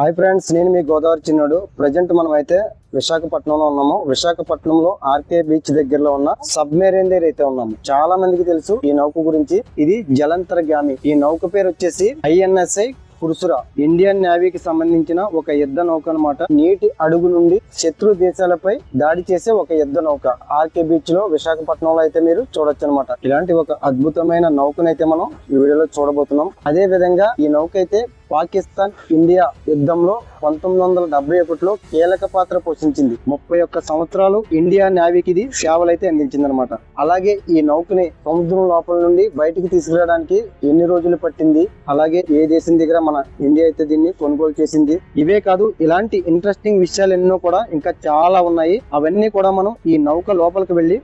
Hi friends నేను మీ గోదావరి చిన్నోడు. Present మనం అయితే విశాఖపట్నంలో ఉన్నాము. విశాఖపట్నంలో ఆర్కే బీచ్ దగ్గరలో ఉన్న సబ్మెరైన్ దగ్గర అయితే ఉన్నాము. చాలా మందికి తెలుసు ఈ నౌక గురించి. ఇది జలంతర్గామి ఈ నౌక పేరు వచ్చేసి ఐఎన్ఎస్ఐ కురుసురా ఇండియన్ నేవీకి సంబంధించిన ఒక యుద్ధ నౌక అన్నమాట. నీటి అడుగు నుండి శత్రు దేశాలపై దాడి చేసే ఒక యుద్ధ నౌక. ఆర్కే బీచ్లో విశాఖపట్నంలో అయితే మీరు చూడొచ్చు అనమాట ఇలాంటి ఒక అద్భుతమైన నౌకనైతే మనం ఈ వీడియోలో చూడబోతున్నాం. అదే విధంగా ఈ నౌక అయితే పాకిస్తాన్ ఇండియా యుద్ధంలో పంతొమ్మిది వందల డెబ్బై ఒకటిలో కీలక పాత్ర పోషించింది. ముప్పై ఒక్క సంవత్సరాలు ఇండియా నేవీకి ఇది సేవలైతే అందించింది అనమాట అలాగే ఈ నౌకని సముద్రం లోపల నుండి బయటికి తీసుకురావడానికి ఎన్ని రోజులు పట్టింది? అలాగే ఏ దేశం దగ్గర మన ఇండియా అయితే దీన్ని కొనుగోలు చేసింది? ఇవే కాదు ఇలాంటి ఇంట్రెస్టింగ్ విషయాలు ఎన్నో కూడా ఇంకా చాలా ఉన్నాయి. అవన్నీ కూడా మనం ఈ నౌక లోపలికి వెళ్ళి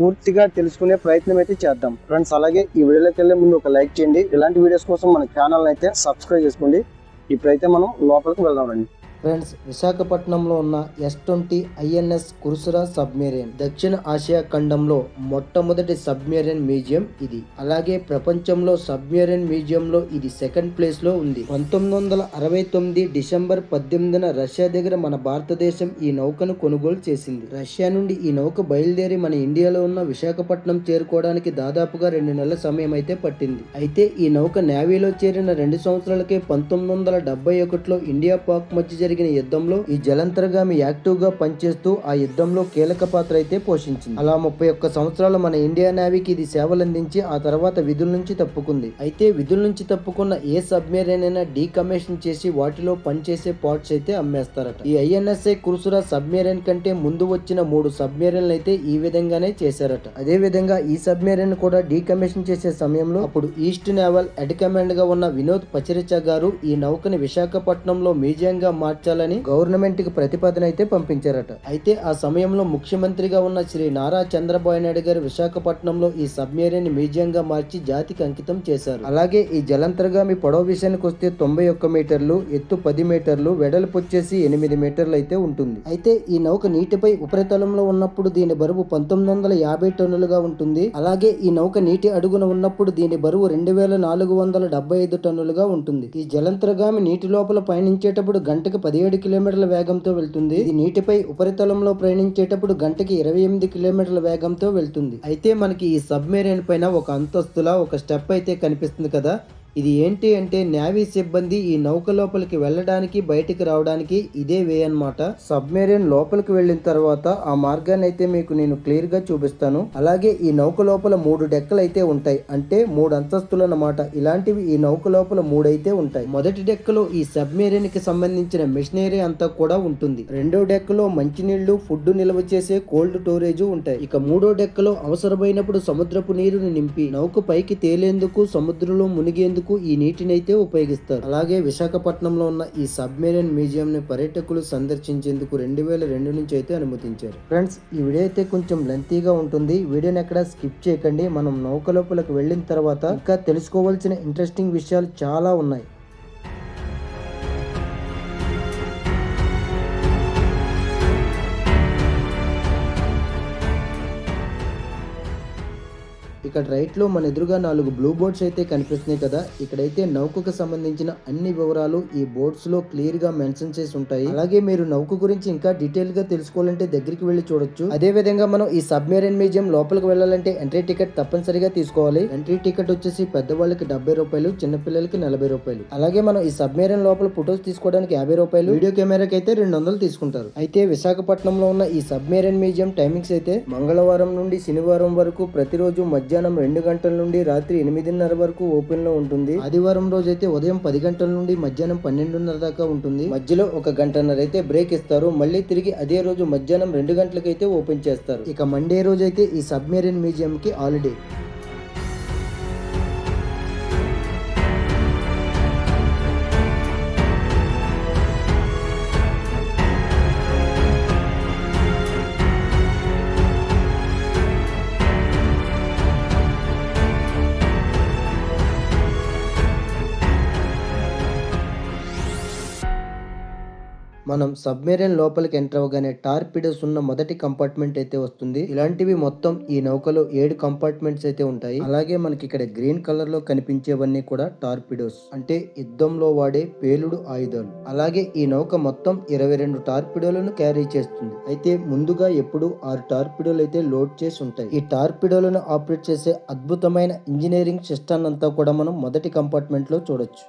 పూర్తిగా తెలుసుకునే ప్రయత్నం అయితే చేద్దాం. ఫ్రెండ్స్ అలాగే ఈ వీడియోలోకి వెళ్ళే ముందు ఒక లైక్ చేయండి. ఇలాంటి వీడియోస్ కోసం మన ఛానల్ అయితే సబ్స్క్రైబ్ చేసుకోండి. ఇప్పుడైతే మనం లోపలికి వెళ్దాం రండి. ఫ్రెండ్స్ విశాఖపట్నంలో ఉన్న S twenty INS Kursura submarine. దక్షిణ ఆసియా ఖండంలో మొట్టమొదటి సబ్మెరీన్ మ్యూజియం ఇది. అలాగే ప్రపంచంలో సబ్మెరీన్ మ్యూజియంలో ఇది సెకండ్ ప్లేస్లో ఉంది. పంతొమ్మిది వందల అరవై తొమ్మిది డిసెంబర్ పద్దెనిమిదిన రష్యా దగ్గర మన భారతదేశం ఈ నౌకను కొనుగోలు చేసింది. రష్యా నుండి ఈ నౌక బయలుదేరి మన ఇండియాలో ఉన్న విశాఖపట్నం చేరుకోవడానికి దాదాపుగా రెండు నెలల సమయం అయితే పట్టింది. అయితే ఈ నౌక నేవీలో చేరిన రెండు సంవత్సరాలకే పంతొమ్మిది వందల డెబ్బై ఒకటిలో ఇండియా పాక్ మధ్య జరిగిన యుద్ధంలో ఈ జలంతర్గామి యాక్టివ్గా పనిచేస్తూ ఆ యుద్ధంలో కీలక పాత్ర అయితే పోషించింది. అలా ముప్పై ఒక్క సంవత్సరాలు మన ఇండియా నేవీకి ఇది సేవలందించి ఆ తర్వాత విధుల నుంచి తప్పుకుంది. అయితే విధుల నుంచి తప్పుకున్న ఏ సబ్మెరైన్ అయినా డీకమిషన్ చేసి వాటిలో పనిచేసే పార్ట్స్ అయితే అమ్మేస్తారట. ఈ ఐఎన్ఎస్ఐ కురుసురా సబ్మెరైన్ కంటే ముందు వచ్చిన మూడు సబ్మెరైన్లు అయితే ఈ విధంగానే చేశారట. అదే విధంగా ఈ సబ్మెరైన్ కూడా డీకమిషన్ చేసే సమయంలో అప్పుడు ఈస్ట్ నేవల్ హెడ్ కమాండ్గా ఉన్న వినోద్ పచరిచ గారు ఈ నౌకని విశాఖపట్నంలో మ్యూజియం గా మార్చాలని గవర్నమెంట్కి ప్రతిపాదన అయితే పంపించారట. అయితే ఆ సమయంలో ముఖ్యమంత్రిగా ఉన్న శ్రీ నారా చంద్రబాబు నాయుడు గారు విశాఖపట్నంలో ఈ సబ్మెరీన్ మ్యూజియం గా మార్చి జాతికి అంకితం చేశారు. అలాగే ఈ జలంతర్గామి పొడవు విషయానికి వస్తే తొంభై ఒక్క మీటర్లు ఎత్తు పది మీటర్లు వెడల్పు వచ్చేసి ఎనిమిది మీటర్లు అయితే ఉంటుంది. అయితే ఈ నౌక నీటిపై ఉపరితలంలో ఉన్నప్పుడు దీని బరువు పంతొమ్మిది వందల యాభై టన్నులుగా ఉంటుంది. అలాగే ఈ నౌక నీటి అడుగున ఉన్నప్పుడు దీని బరువు రెండు వేల నాలుగు వందల డెబ్బై ఐదు టన్నులుగా ఉంటుంది. ఈ జలంతర్గామి నీటి లోపల పయనించేటప్పుడు గంటకు పదిహేడు కిలోమీటర్ల వేగంతో వెళ్తుంది. ఇది నీటిపై ఉపరితలంలో ప్రయాణించేటప్పుడు గంటకి ఇరవై ఎనిమిది కిలోమీటర్ల వేగంతో వెళ్తుంది. అయితే మనకి ఈ సబ్మెరైన్ పైన ఒక అంతస్తులా ఒక స్టెప్ అయితే కనిపిస్తుంది కదా. ఇది ఏంటి అంటే నేవీ సిబ్బంది ఈ నౌక లోపలికి వెళ్ళడానికి బయటికి రావడానికి ఇదే వే అన్నమాట. సబ్మెరీన్ లోపలికి వెళ్ళిన తర్వాత ఆ మార్గాన్ని అయితే మీకు నేను క్లియర్గా చూపిస్తాను. అలాగే ఈ నౌక లోపల మూడు డెక్కలు అయితే ఉంటాయి. అంటే మూడు అంతస్తులు అన్నమాట. ఇలాంటివి ఈ నౌక లోపల మూడైతే ఉంటాయి. మొదటి డెక్కలో ఈ సబ్మెరీన్కి సంబంధించిన మిషనరీ అంతా కూడా ఉంటుంది. రెండో డెక్కలో మంచినీళ్ళు ఫుడ్ నిల్వ చేసే కోల్డ్ స్టోరేజ్ ఉంటాయి. ఇక మూడో డెక్కలో అవసరమైనప్పుడు సముద్రపు నీరుని నింపి నౌక పైకి తేలేందుకు సముద్రంలో మునిగేందుకు ఈ నీటిని అయితే ఉపయోగిస్తారు. అలాగే విశాఖపట్నంలో ఉన్న ఈ సబ్మెరీన్ మ్యూజియం ని పర్యాటకులు సందర్శించేందుకు రెండు వేల రెండు నుంచి అయితే అనుమతించారు. ఫ్రెండ్స్ ఈ వీడియో అయితే కొంచెం లెంతీగా ఉంటుంది. వీడియోని ఎక్కడ స్కిప్ చేయకండి. మనం నౌక లోపలికి వెళ్ళిన తర్వాత ఇంకా తెలుసుకోవాల్సిన ఇంట్రెస్టింగ్ విషయాలు చాలా ఉన్నాయి. ఇక్కడ రైట్లో మన ఎదురుగా నాలుగు బ్లూ బోర్డ్స్ అయితే కనిపిస్తున్నాయి కదా. ఇక్కడైతే నౌకకు సంబంధించిన అన్ని వివరాలు ఈ బోర్డ్స్లో క్లియర్గా మెన్షన్ చేసి ఉంటాయి. అలాగే మీరు నౌక గురించి ఇంకా డీటెయిల్గా తెలుసుకోవాలంటే దగ్గరికి వెళ్ళి చూడొచ్చు. అదే విధంగా మనం ఈ సబ్మెరైన్ మ్యూజియం లోపలికి వెళ్ళాలంటే ఎంట్రీ టికెట్ తప్పనిసరిగా తీసుకోవాలి. ఎంట్రీ టికెట్ వచ్చేసి పెద్దవాళ్ళకి డెబ్బై రూపాయలు చిన్నపిల్లలకి నలభై రూపాయలు. అలాగే మనం ఈ సబ్మెరైన్ లోపల ఫొటోస్ తీసుకోవడానికి యాభై రూపాయలు వీడియో కెమెరాకి అయితే రెండు వందలు తీసుకుంటారు. అయితే విశాఖపట్నంలో ఉన్న ఈ సబ్మెరీన్ మ్యూజియం టైమింగ్స్ అయితే మంగళవారం నుండి శనివారం వరకు ప్రతిరోజు మధ్యాహ్నం రెండు గంటల నుండి రాత్రి ఎనిమిదిన్నర వరకు ఓపెన్లో ఉంటుంది. ఆదివారం రోజు అయితే ఉదయం పది గంటల నుండి మధ్యాహ్నం పన్నెండున్నర దాకా ఉంటుంది. మధ్యలో ఒక గంటన్నర అయితే బ్రేక్ ఇస్తారు. మళ్ళీ తిరిగి అదే రోజు మధ్యాహ్నం రెండు గంటలకైతే ఓపెన్ చేస్తారు. ఇక మండే రోజు అయితే ఈ సబ్మెరీన్ మ్యూజియం కి హాలిడే. మనం సబ్మెరైన్ లోపలికి ఎంటర్ అవ్వగానే టార్పిడోస్ ఉన్న మొదటి కంపార్ట్మెంట్ అయితే వస్తుంది. ఇలాంటివి మొత్తం ఈ నౌకలో ఏడు కంపార్ట్మెంట్స్ అయితే ఉంటాయి. అలాగే మనకి ఇక్కడ గ్రీన్ కలర్లో కనిపించేవన్నీ కూడా టార్పిడోస్. అంటే యుద్ధంలో వాడే పేలుడు ఆయుధాలు. అలాగే ఈ నౌక మొత్తం ఇరవై రెండు టార్పిడోలను క్యారీ చేస్తుంది. అయితే ముందుగా ఎప్పుడు ఆరు టార్పిడోలు అయితే లోడ్ చేసి ఉంటాయి. ఈ టార్పిడోలను ఆపరేట్ చేసే అద్భుతమైన ఇంజనీరింగ్ సిస్టమ్ అంతా కూడా మనం మొదటి కంపార్ట్మెంట్లో చూడొచ్చు.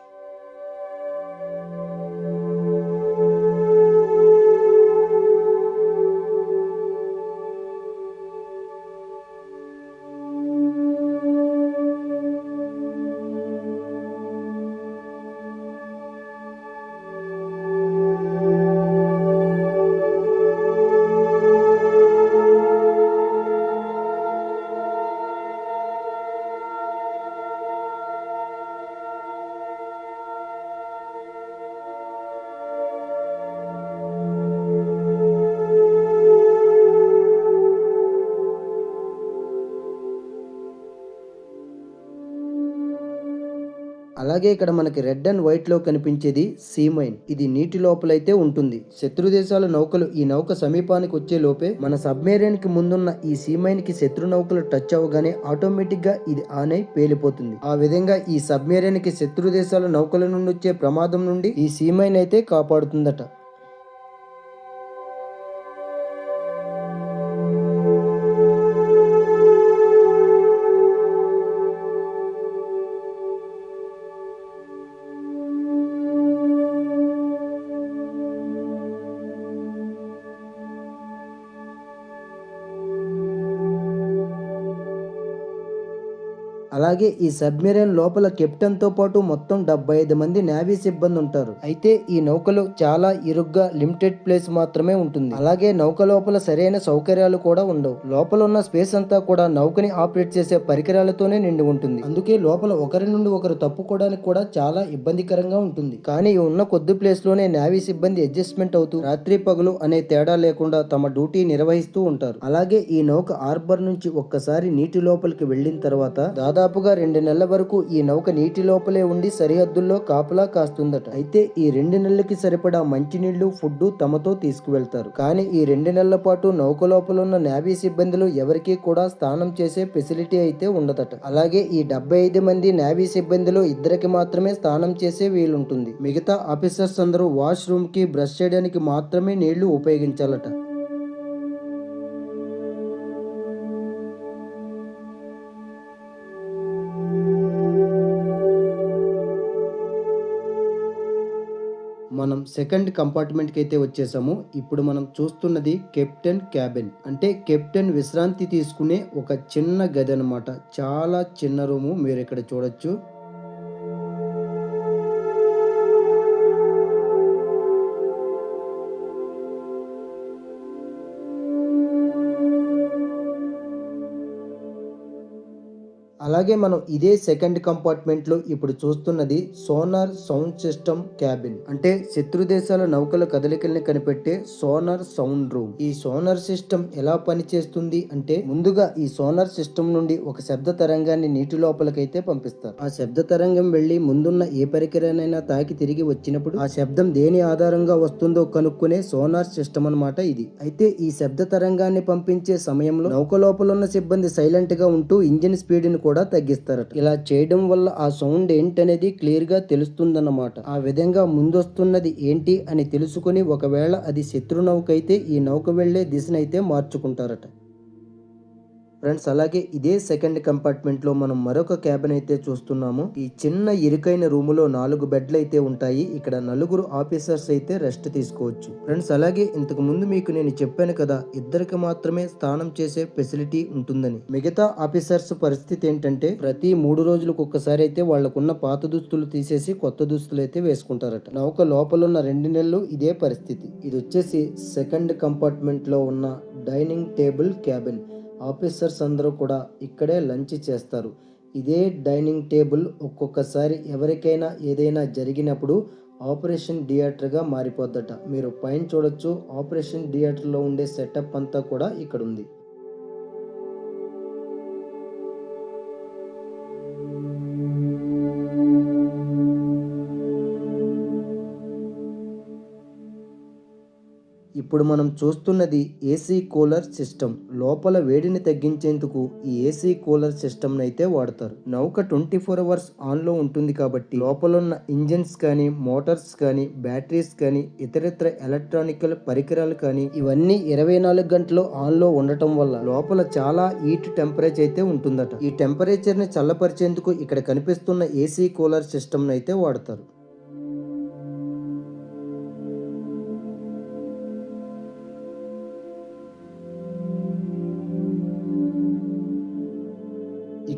అలాగే ఇక్కడ మనకి రెడ్ అండ్ వైట్లో కనిపించేది సీమైన్. ఇది నీటి లోపలైతే ఉంటుంది. శత్రు దేశాల నౌకలు ఈ నౌక సమీపానికి వచ్చే లోపే మన సబ్మెరైన్కి ముందున్న ఈ సీమైన్కి శత్రు నౌకలు టచ్ అవ్వగానే ఆటోమేటిక్గా ఇది ఆన్ అయి పేలిపోతుంది. ఆ విధంగా ఈ సబ్మెరైన్కి శత్రు దేశాల నౌకల నుండి వచ్చే ప్రమాదం నుండి ఈ సీమైన్ అయితే కాపాడుతుందట. అలాగే ఈ సబ్మెరైన్ లోపల కెప్టెన్తో పాటు మొత్తం డెబ్బై ఐదు మంది నేవీ సిబ్బంది ఉంటారు. అయితే ఈ నౌకలో చాలా ఇరుగ్గా లిమిటెడ్ ప్లేస్ మాత్రమే ఉంటుంది. అలాగే నౌక లోపల సరైన సౌకర్యాలు కూడా ఉండవు. లోపల ఉన్న స్పేస్ అంతా కూడా నౌకని ఆపరేట్ చేసే పరికరాలతోనే నిండి ఉంటుంది. అందుకే లోపల ఒకరి నుండి ఒకరు తప్పుకోవడానికి కూడా చాలా ఇబ్బందికరంగా ఉంటుంది. కానీ ఉన్న కొద్ది ప్లేస్లోనే నేవీ సిబ్బంది అడ్జస్ట్మెంట్ అవుతూ రాత్రి పగలు అనే తేడా లేకుండా తమ డ్యూటీ నిర్వహిస్తూ ఉంటారు. అలాగే ఈ నౌక హార్బర్ నుంచి ఒక్కసారి నీటి లోపలికి వెళ్ళిన తర్వాత దాదాపు దాదాపుగా రెండు నెలల వరకు ఈ నౌక నీటి లోపలే ఉండి సరిహద్దుల్లో కాపలా కాస్తుందట. అయితే ఈ రెండు నెలలకి సరిపడా మంచినీళ్ళు ఫుడ్ తమతో తీసుకువెళ్తారు. కానీ ఈ రెండు నెలల పాటు నౌక లోపల ఉన్న నేవీ సిబ్బందులు ఎవరికీ కూడా స్నానం చేసే ఫెసిలిటీ అయితే ఉండదట. అలాగే ఈ డెబ్బై ఐదు మంది నేవీ సిబ్బందిలో ఇద్దరికి మాత్రమే స్నానం చేసే వీలుంటుంది. మిగతా ఆఫీసర్స్ అందరూ వాష్ రూమ్కి బ్రష్ చేయడానికి మాత్రమే నీళ్ళు ఉపయోగించాలట. సెకండ్ కంపార్ట్మెంట్కి అయితే వచ్చేసాము. ఇప్పుడు మనం చూస్తున్నది కెప్టెన్ క్యాబిన్. అంటే కెప్టెన్ విశ్రాంతి తీసుకునే ఒక చిన్న గది అనమాట చాలా చిన్న రూము మీరు ఇక్కడ చూడొచ్చు. అలాగే మనం ఇదే సెకండ్ కంపార్ట్మెంట్లో ఇప్పుడు చూస్తున్నది సోనార్ సౌండ్ సిస్టమ్ క్యాబిన్. అంటే శత్రు దేశాల నౌకల కదలికల్ని కనిపెట్టే సోనార్ సౌండ్ రూమ్. ఈ సోనార్ సిస్టమ్ ఎలా పనిచేస్తుంది అంటే ముందుగా ఈ సోనార్ సిస్టమ్ నుండి ఒక శబ్ద తరంగాన్ని నీటి లోపలికైతే పంపిస్తారు. ఆ శబ్ద తరంగం వెళ్ళి ముందున్న ఏ పరికరానైనా తాకి తిరిగి వచ్చినప్పుడు ఆ శబ్దం దేని ఆధారంగా వస్తుందో కనుక్కునే సోనార్ సిస్టమ్ అన్నమాట ఇది. అయితే ఈ శబ్ద తరంగాన్ని పంపించే సమయంలో నౌక లోపల ఉన్న సిబ్బంది సైలెంట్గా ఉంటూ ఇంజిన్ స్పీడ్ని కూడా కూడా తగ్గిస్తారట. ఇలా చేయడం వల్ల ఆ సౌండ్ ఏంటనేది క్లియర్గా తెలుస్తుందన్నమాట. ఆ విధంగా ముందొస్తున్నది ఏంటి అని తెలుసుకుని ఒకవేళ అది శత్రు నౌక అయితే ఈ నౌక వెళ్ళే దిశనైతే మార్చుకుంటారట. ఫ్రెండ్స్ అలాగే ఇదే సెకండ్ కంపార్ట్మెంట్లో మనం మరొక క్యాబిన్ అయితే చూస్తున్నాము. ఈ చిన్న ఇరుకైన రూములో నాలుగు బెడ్లు అయితే ఉంటాయి. ఇక్కడ నలుగురు ఆఫీసర్స్ అయితే రెస్ట్ తీసుకోవచ్చు. ఫ్రెండ్స్ అలాగే ఇంతకు ముందు మీకు నేను చెప్పాను కదా ఇద్దరికి మాత్రమే స్నానం చేసే ఫెసిలిటీ ఉంటుందని. మిగతా ఆఫీసర్స్ పరిస్థితి ఏంటంటే ప్రతి మూడు రోజులకు ఒక్కసారి అయితే వాళ్ళకున్న పాత దుస్తులు తీసేసి కొత్త దుస్తులు అయితే వేసుకుంటారట. నౌక లోపల ఉన్న రెండు నెలలు ఇదే పరిస్థితి. ఇది వచ్చేసి సెకండ్ కంపార్ట్మెంట్లో ఉన్న డైనింగ్ టేబుల్ క్యాబిన్. ఆఫీసర్స్ అందరూ కూడా ఇక్కడే లంచ్ చేస్తారు. ఇదే డైనింగ్ టేబుల్ ఒక్కొక్కసారి ఎవరికైనా ఏదైనా జరిగినప్పుడు ఆపరేషన్ థియేటర్గా మారిపోద్దట. మీరు పైన చూడొచ్చు ఆపరేషన్ థియేటర్లో ఉండే సెటప్ అంతా కూడా ఇక్కడ ఉంది ఇప్పుడు మనం చూస్తున్నది ఏసీ కూలర్ సిస్టమ్. లోపల వేడిని తగ్గించేందుకు ఈ ఏసీ కూలర్ సిస్టమ్ అయితే వాడతారు. నౌక ట్వంటీ ఫోర్ అవర్స్ ఆన్లో ఉంటుంది కాబట్టి లోపల ఉన్న ఇంజిన్స్ కానీ మోటార్స్ కానీ బ్యాటరీస్ కానీ ఇతరితర ఎలక్ట్రానికల్ పరికరాలు కానీ ఇవన్నీ ఇరవై నాలుగు గంటలు ఆన్లో ఉండటం వల్ల లోపల చాలా హీట్ టెంపరేచర్ అయితే ఉంటుందట. ఈ టెంపరేచర్ని చల్లపరిచేందుకు ఇక్కడ కనిపిస్తున్న ఏసీ కూలర్ సిస్టమ్ అయితే వాడతారు.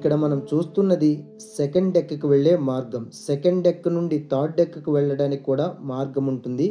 ఇక్కడ మనం చూస్తున్నది సెకండ్ డెక్కి వెళ్ళే మార్గం. సెకండ్ డెక్ నుండి థర్డ్ డెక్కి వెళ్ళడానికి కూడా మార్గం ఉంటుంది.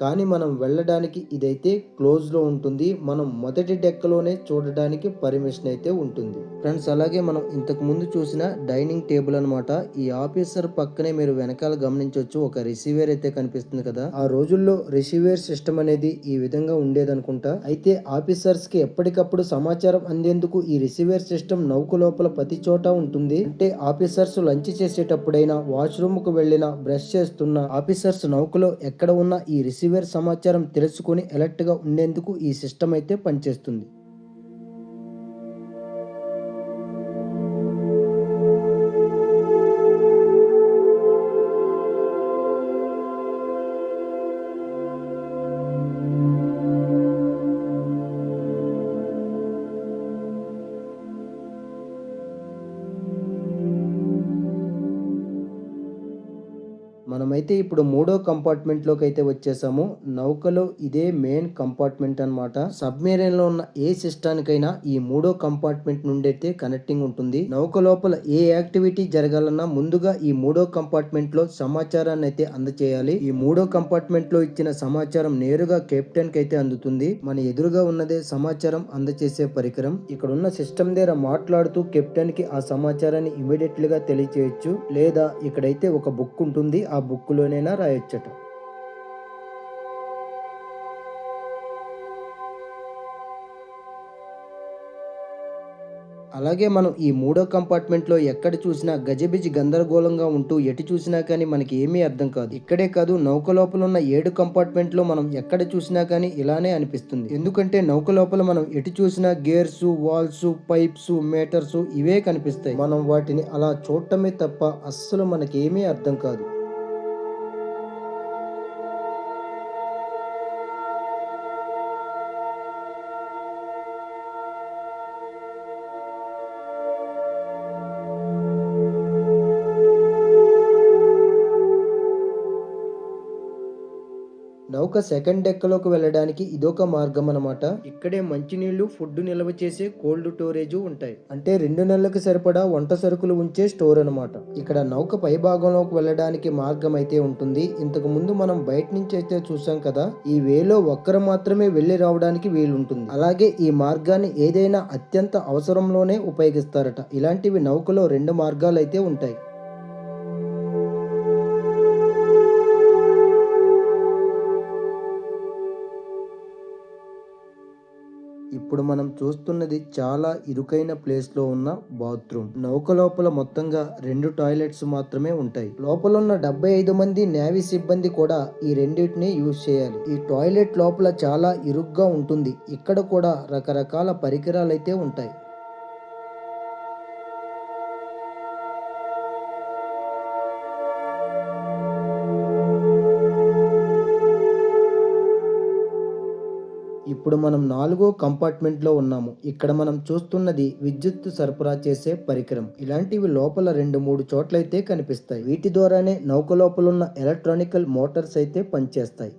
కానీ మనం వెళ్ళడానికి ఇదైతే క్లోజ్లో ఉంటుంది. మనం మొదటి డెక్కలోనే చూడడానికి పర్మిషన్ అయితే ఉంటుంది. ఫ్రెండ్స్ అలాగే మనం ఇంతకు ముందు చూసిన డైనింగ్ టేబుల్ అన్నమాట. ఈ ఆఫీసర్ పక్కనే మీరు వెనకాల గమనించవచ్చు ఒక రిసీవర్ అయితే కనిపిస్తుంది కదా. ఆ రోజుల్లో రిసీవర్ సిస్టమ్ అనేది ఈ విధంగా ఉండేదనుకుంటా. అయితే ఆఫీసర్స్కి ఎప్పటికప్పుడు సమాచారం అందేందుకు ఈ రిసీవర్ సిస్టమ్ నౌక లోపల ప్రతి చోట ఉంటుంది. అంటే ఆఫీసర్స్ లంచ్ చేసేటప్పుడైనా వాష్రూమ్కు వెళ్ళినా బ్రష్ చేస్తున్న ఆఫీసర్స్ నౌకలో ఎక్కడ ఉన్న ఈ రిసీవర్ సమాచారం తెలుసుకొని అలర్ట్గా ఉండేందుకు ఈ సిస్టమ్ అయితే పనిచేస్తుంది. ఇప్పుడు మూడో కంపార్ట్మెంట్లోకి అయితే వచ్చేసాము. నౌకలో ఇదే మెయిన్ కంపార్ట్మెంట్ అన్నమాట. సబ్మెరైన్లో ఉన్న ఏ సిస్టానికైనా ఈ మూడో కంపార్ట్మెంట్ నుండి అయితే కనెక్టింగ్ ఉంటుంది. నౌక లోపల ఏ యాక్టివిటీ జరగాలన్నా ముందుగా ఈ మూడో కంపార్ట్మెంట్లో సమాచారాన్ని అయితే అందచేయాలి. ఈ మూడో కంపార్ట్మెంట్లో ఇచ్చిన సమాచారం నేరుగా కెప్టెన్కి అయితే అందుతుంది. మన ఎదురుగా ఉన్నదే సమాచారం అందచేసే పరికరం. ఇక్కడ ఉన్న సిస్టమ్ దగ్గర మాట్లాడుతూ కెప్టెన్కి ఆ సమాచారాన్ని ఇమీడియట్లీగా గా లేదా ఇక్కడైతే ఒక బుక్ ఉంటుంది. ఆ బుక్లోనే లోనైనా రాయొచ్చట. అలాగే మనం ఈ మూడో కంపార్ట్మెంట్లో ఎక్కడ చూసినా గజిబిజి గందరగోళంగా ఉంటూ ఎటు చూసినా కానీ మనకి ఏమీ అర్థం కాదు. ఇక్కడే కాదు నౌక లోపల ఉన్న ఏడు కంపార్ట్మెంట్లో మనం ఎక్కడ చూసినా కానీ ఇలానే అనిపిస్తుంది. ఎందుకంటే నౌక లోపల మనం ఎటు చూసినా గేర్స్ వాల్స్ పైప్స్ మీటర్స్ ఇవే కనిపిస్తాయి. మనం వాటిని అలా చూడటమే తప్ప అస్సలు మనకి ఏమీ అర్థం కాదు. ఒక సెకండ్ డెక్కలోకి వెళ్ళడానికి ఇదొక మార్గం అనమాట ఇక్కడే మంచినీళ్ళు ఫుడ్ నిల్వ చేసే కోల్డ్ స్టోరేజ్ ఉంటాయి. అంటే రెండు నెలలకు సరిపడా వంట సరుకులు ఉంచే స్టోర్ అనమాట ఇక్కడ నౌక పై భాగంలోకి వెళ్ళడానికి మార్గం అయితే ఉంటుంది. ఇంతకు ముందు మనం బయట నుంచి అయితే చూసాం కదా ఈ వేలో ఒక్కరు మాత్రమే వెళ్ళి రావడానికి వీలుంటుంది. అలాగే ఈ మార్గాన్ని ఏదైనా అత్యంత అవసరంలోనే ఉపయోగిస్తారట. ఇలాంటివి నౌకలో రెండు మార్గాలు అయితే ఉంటాయి. ఇప్పుడు మనం చూస్తున్నది చాలా ఇరుకైన ప్లేస్లో ఉన్న బాత్రూమ్. నౌక లోపల మొత్తంగా రెండు టాయిలెట్స్ మాత్రమే ఉంటాయి. లోపల ఉన్న డెబ్బై ఐదు మంది నేవీ సిబ్బంది కూడా ఈ రెండింటిని యూజ్ చేయాలి. ఈ టాయిలెట్ లోపల చాలా ఇరుగ్గా ఉంటుంది. ఇక్కడ కూడా రకరకాల పరికరాలు అయితే ఉంటాయి. ఇప్పుడు మనం నాలుగో కంపార్ట్మెంట్లో ఉన్నాము. ఇక్కడ మనం చూస్తున్నది విద్యుత్ సరఫరా చేసే పరికరం. ఇలాంటివి లోపల రెండు మూడు చోట్లయితే కనిపిస్తాయి. వీటి ద్వారానే నౌక లోపలున్న ఎలక్ట్రానికల్ మోటార్స్ అయితే పనిచేస్తాయి.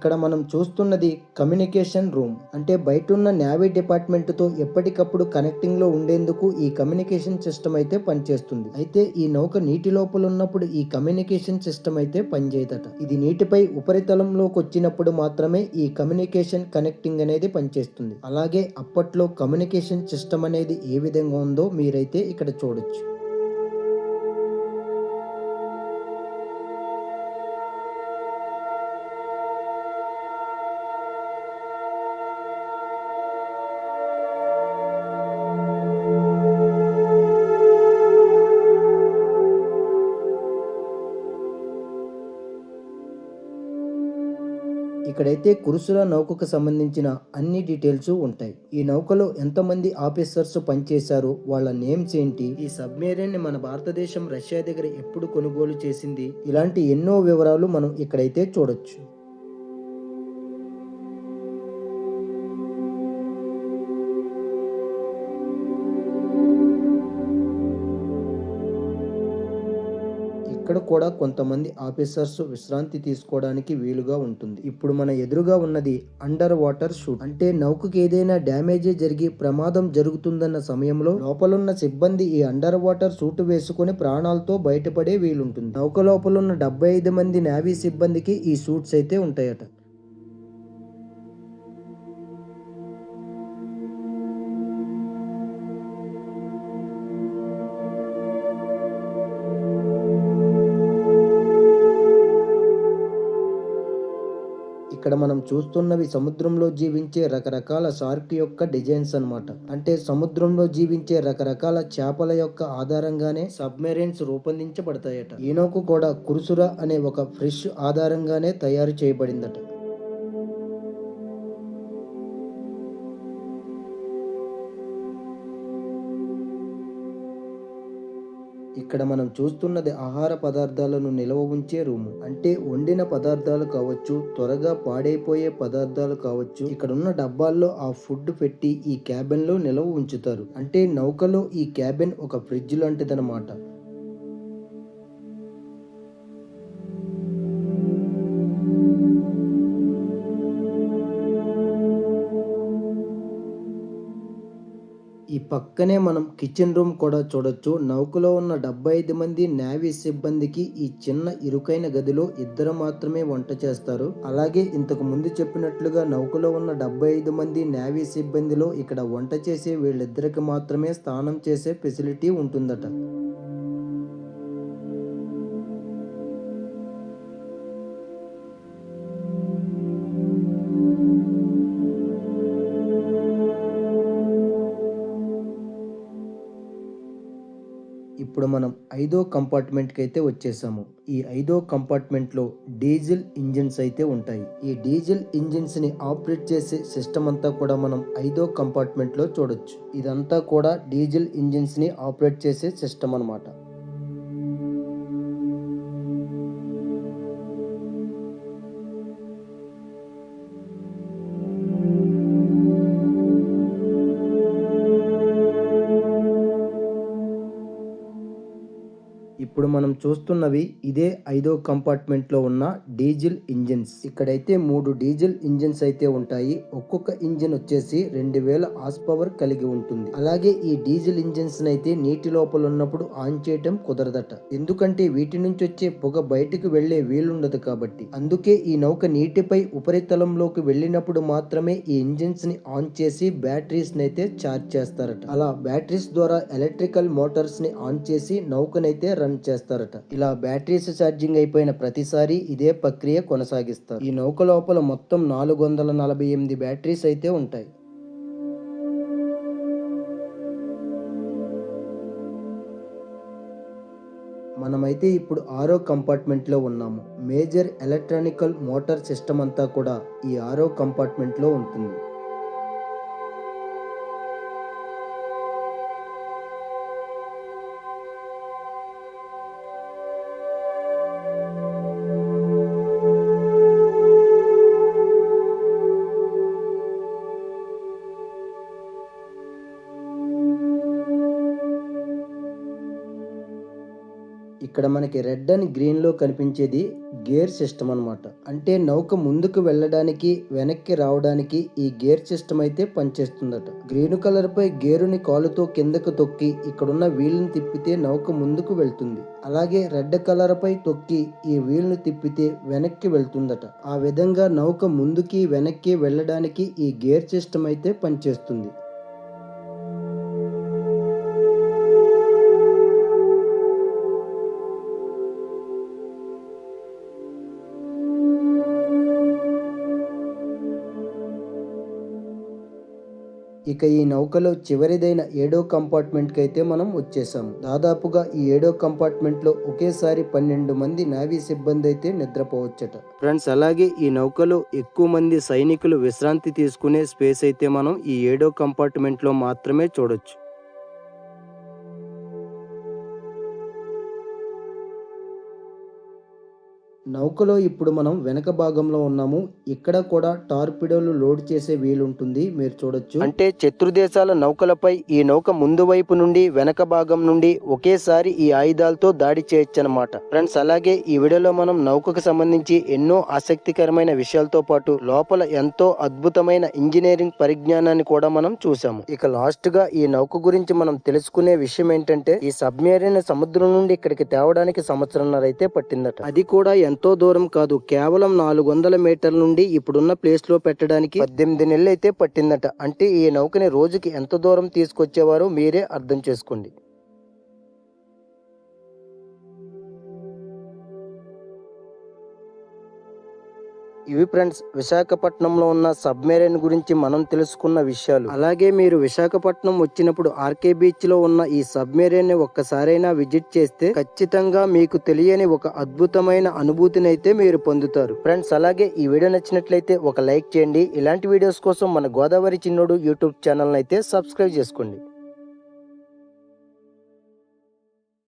ఇక్కడ మనం చూస్తున్నది కమ్యూనికేషన్ రూమ్. అంటే బయట ఉన్న నేవీ డిపార్ట్మెంట్తో ఎప్పటికప్పుడు కనెక్టింగ్లో ఉండేందుకు ఈ కమ్యూనికేషన్ సిస్టమ్ అయితే పనిచేస్తుంది. అయితే ఈ నౌక నీటి లోపల ఉన్నప్పుడు ఈ కమ్యూనికేషన్ సిస్టమ్ అయితే పనిచేయదట. ఇది నీటిపై ఉపరితలంలోకి వచ్చినప్పుడు మాత్రమే ఈ కమ్యూనికేషన్ కనెక్టింగ్ అనేది పనిచేస్తుంది. అలాగే అప్పట్లో కమ్యూనికేషన్ సిస్టమ్ అనేది ఏ విధంగా ఉందో మీరైతే ఇక్కడ చూడొచ్చు. ఇక్కడైతే కురుసుల నౌకకు సంబంధించిన అన్ని డీటెయిల్స్ ఉంటాయి. ఈ నౌకలో ఎంతమంది ఆఫీసర్స్ పనిచేశారు వాళ్ళ నేమ్స్ ఏంటి ఈ సబ్మెరీన్ని మన భారతదేశం రష్యా దగ్గర ఎప్పుడు కొనుగోలు చేసింది ఇలాంటి ఎన్నో వివరాలు మనం ఇక్కడైతే చూడొచ్చు. ఇక్కడ కూడా కొంతమంది ఆఫీసర్స్ విశ్రాంతి తీసుకోవడానికి వీలుగా ఉంటుంది. ఇప్పుడు మన ఎదురుగా ఉన్నది అండర్ వాటర్ షూట్. అంటే నౌకకి ఏదైనా డ్యామేజ్ జరిగి ప్రమాదం జరుగుతుందన్న సమయంలో లోపలున్న సిబ్బంది ఈ అండర్ వాటర్ సూట్ వేసుకుని ప్రాణాలతో బయటపడే వీలుంటుంది. నౌక లోపలున్న డెబ్బై ఐదు మంది నేవీ సిబ్బందికి ఈ సూట్స్ అయితే ఉంటాయట. ఇక్కడ మనం చూస్తున్నవి సముద్రంలో జీవించే రకరకాల షార్క్ యొక్క డిజైన్స్ అన్నమాట. అంటే సముద్రంలో జీవించే రకరకాల చేపల యొక్క ఆధారంగానే సబ్మెరైన్స్ రూపొందించబడతాయట. ఈనోకు కూడా కురుసుర అనే ఒక ఫిష్ ఆధారంగానే తయారు చేయబడిందట. ఇక్కడ మనం చూస్తున్నది ఆహార పదార్థాలను నిల్వ ఉంచే రూము. అంటే వండిన పదార్థాలు కావచ్చు త్వరగా పాడైపోయే పదార్థాలు కావచ్చు ఇక్కడ ఉన్న డబ్బాల్లో ఆ ఫుడ్ పెట్టి ఈ క్యాబిన్లో నిల్వ ఉంచుతారు. అంటే నౌకలో ఈ క్యాబిన్ ఒక ఫ్రిడ్జ్ లాంటిదన్నమాట. పక్కనే మనం కిచెన్ రూమ్ కూడా చూడొచ్చు. నౌకలో ఉన్న డెబ్బై ఐదు మంది నేవీ సిబ్బందికి ఈ చిన్న ఇరుకైన గదిలో ఇద్దరు మాత్రమే వంట చేస్తారు. అలాగే ఇంతకు ముందు చెప్పినట్లుగా నౌకలో ఉన్న డెబ్బై ఐదు మంది నేవీ సిబ్బందిలో ఇక్కడ వంట చేసే వీళ్ళిద్దరికి మాత్రమే స్నానం చేసే ఫెసిలిటీ ఉంటుందట. ఇప్పుడు మనం ఐదో కంపార్ట్మెంట్కి అయితే వచ్చేసాము. ఈ ఐదో కంపార్ట్మెంట్లో డీజిల్ ఇంజిన్స్ అయితే ఉంటాయి. ఈ డీజిల్ ఇంజిన్స్ని ఆపరేట్ చేసే సిస్టమ్ అంతా కూడా మనం ఐదో కంపార్ట్మెంట్లో చూడొచ్చు. ఇదంతా కూడా డీజిల్ ఇంజిన్స్ని ఆపరేట్ చేసే సిస్టమ్ అన్నమాట. ఇప్పుడు మనం చూస్తున్నవి ఇదే ఐదో కంపార్ట్మెంట్లో ఉన్న డీజిల్ ఇంజిన్స్. ఇక్కడైతే మూడు డీజిల్ ఇంజిన్స్ అయితే ఉంటాయి. ఒక్కొక్క ఇంజిన్ వచ్చేసి రెండు వేల హార్స్ పవర్ కలిగి ఉంటుంది. అలాగే ఈ డీజిల్ ఇంజిన్స్ అయితే నీటి లోపల ఉన్నప్పుడు ఆన్ చేయటం కుదరదట. ఎందుకంటే వీటి నుంచి వచ్చే పొగ బయటకు వెళ్ళే వీలుండదు కాబట్టి. అందుకే ఈ నౌక నీటిపై ఉపరితలంలోకి వెళ్ళినప్పుడు మాత్రమే ఈ ఇంజిన్స్ని ఆన్ చేసి బ్యాటరీస్ అయితే ఛార్జ్ చేస్తారట. అలా బ్యాటరీస్ ద్వారా ఎలక్ట్రికల్ మోటార్స్ని ఆన్ చేసి నౌకనైతే రన్ చేస్తారట. ఇలా బ్యాటరీస్ ఛార్జింగ్ అయిపోయిన ప్రతిసారి ఇదే ప్రక్రియ కొనసాగిస్తారు. ఈ నౌక లోపల మొత్తం నాలుగు వందల నలభై ఎనిమిది బ్యాటరీస్ అయితే ఉంటాయి. మనమైతే ఇప్పుడు ఆరో కంపార్ట్మెంట్లో ఉన్నాము. మేజర్ ఎలక్ట్రానికల్ మోటార్ సిస్టమ్ అంతా కూడా ఈ ఆరో కంపార్ట్మెంట్లో ఉంటుంది. ఇక్కడ మనకి రెడ్ అండ్ గ్రీన్లో కనిపించేది గేర్ సిస్టమ్ అన్నమాట. అంటే నౌక ముందుకు వెళ్ళడానికి వెనక్కి రావడానికి ఈ గేర్ సిస్టమ్ అయితే పనిచేస్తుందట. గ్రీన్ కలర్ పై గేరుని కాలుతో కిందకు తొక్కి ఇక్కడున్న వీల్ని తిప్పితే నౌక ముందుకు వెళ్తుంది. అలాగే రెడ్ కలర్ పై తొక్కి ఈ వీల్ను తిప్పితే వెనక్కి వెళ్తుందట. ఆ విధంగా నౌక ముందుకి వెనక్కి వెళ్ళడానికి ఈ గేర్ సిస్టమ్ అయితే పనిచేస్తుంది. ఇక ఈ నౌకలో చివరిదైన ఏడో కంపార్ట్మెంట్కి అయితే మనం వచ్చేసాము. దాదాపుగా ఈ ఏడో కంపార్ట్మెంట్లో ఒకేసారి పన్నెండు మంది నావీ సిబ్బంది అయితే నిద్రపోవచ్చట. ఫ్రెండ్స్ అలాగే ఈ నౌకలో ఎక్కువ మంది సైనికులు విశ్రాంతి తీసుకునే స్పేస్ అయితే మనం ఈ ఏడో కంపార్ట్మెంట్లో మాత్రమే చూడొచ్చు. నౌకలో ఇప్పుడు మనం వెనక భాగంలో ఉన్నాము. ఇక్కడ కూడా టార్పిడోలు లోడ్ చేసే వీలుంటుంది మీరు చూడొచ్చు. అంటే శత్రు దేశాల నౌకలపై ఈ నౌక ముందు వైపు నుండి వెనక భాగం నుండి ఒకేసారి ఈ ఆయుధాలతో దాడి చేయొచ్చు అనమాట ఫ్రెండ్స్ అలాగే ఈ వీడియోలో మనం నౌకకు సంబంధించి ఎన్నో ఆసక్తికరమైన విషయాలతో పాటు లోపల ఎంతో అద్భుతమైన ఇంజనీరింగ్ పరిజ్ఞానాన్ని కూడా మనం చూసాము ఇక లాస్ట్గా ఈ నౌక గురించి మనం తెలుసుకునే విషయం ఏంటంటే ఈ సబ్మెరీన్ సముద్రం నుండి ఇక్కడికి తేవడానికి సంవత్సరంన్నర అయితే పట్టిందట. అది కూడా ఎంత ఎంతో దూరం కాదు. కేవలం నాలుగు వందల మీటర్ల నుండి ఇప్పుడున్న ప్లేస్లో పెట్టడానికి పద్దెనిమిది నెలలు అయితే పట్టిందట. అంటే ఈ నౌకని రోజుకి ఎంత దూరం తీసుకొచ్చేవారో మీరే అర్థం చేసుకోండి. ఇవి ఫ్రెండ్స్ విశాఖపట్నంలో ఉన్న సబ్మెరైన్ గురించి మనం తెలుసుకున్న విషయాలు. అలాగే మీరు విశాఖపట్నం వచ్చినప్పుడు ఆర్కే బీచ్లో ఉన్న ఈ సబ్మెరైన్ని ఒక్కసారైనా విజిట్ చేస్తే ఖచ్చితంగా మీకు తెలియని ఒక అద్భుతమైన అనుభూతిని అయితే మీరు పొందుతారు. ఫ్రెండ్స్ అలాగే ఈ వీడియో నచ్చినట్లయితే ఒక లైక్ చేయండి. ఇలాంటి వీడియోస్ కోసం మన గోదావరి చిన్నోడు యూట్యూబ్ ఛానల్ అయితే సబ్స్క్రైబ్ చేసుకోండి.